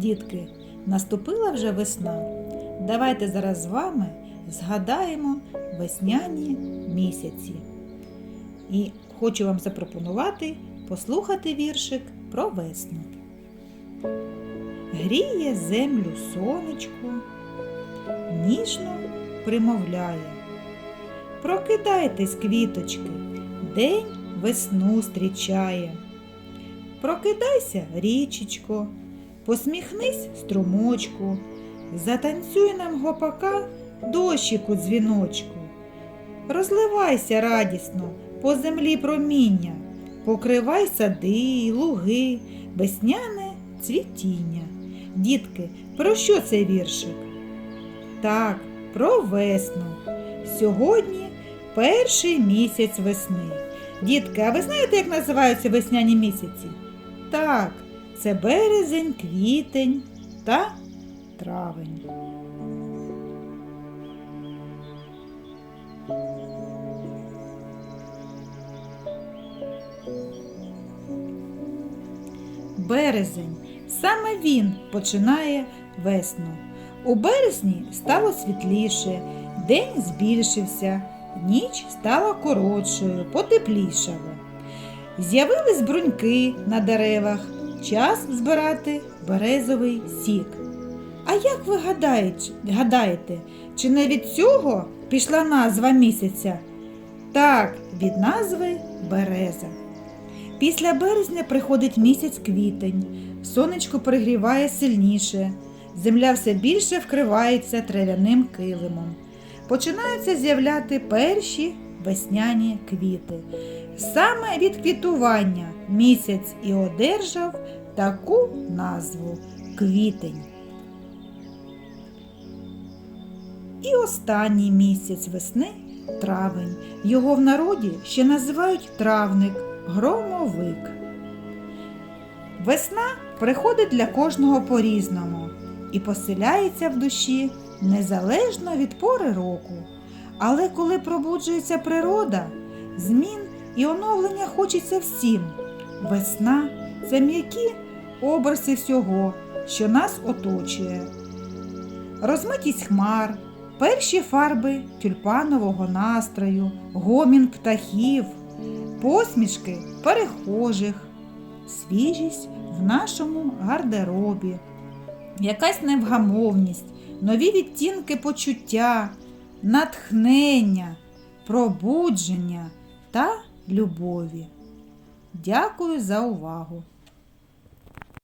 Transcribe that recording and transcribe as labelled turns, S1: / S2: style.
S1: Дітки, наступила вже весна. Давайте зараз з вами згадаємо весняні місяці. І хочу вам запропонувати послухати віршик про весну. Гріє землю сонечко, ніжно примовляє. Прокидайтесь, квіточки, день весну зустрічає. Прокидайся, річечко, посміхнись струмочку, затанцюй нам гопака дощику дзвіночку. Розливайся радісно по землі проміння, покривай сади, луги, весняне цвітіння. Дітки, про що цей віршик? Так, про весну. Сьогодні перший місяць весни. Дітки, а ви знаєте, як називаються весняні місяці? Так, це березень, квітень та травень. Березень. Саме він починає весну. У березні стало світліше, день збільшився, ніч стала коротшою, потеплішало. З'явились бруньки на деревах, час збирати березовий сік. А як ви гадаєте, чи не від цього пішла назва місяця? Так, від назви береза. Після березня приходить місяць квітень, сонечко перегріває сильніше, земля все більше вкривається трав'яним килимом. Починаються з'являти перші весняні квіти. Саме від квітування місяць і одержав таку назву квітень. І останній місяць весни травень. Його в народі ще називають травник, громовик. Весна приходить для кожного по-різному і поселяється в душі незалежно від пори року. Але коли пробуджується природа, змін і оновлення хочеться всім. Весна це м'які образи всього, що нас оточує. Розмитість хмар, перші фарби тюльпанового настрою, гомін птахів, посмішки перехожих, свіжість в нашому гардеробі, якась невгамовність, нові відтінки почуття, натхнення, пробудження та любові. Дякую за увагу!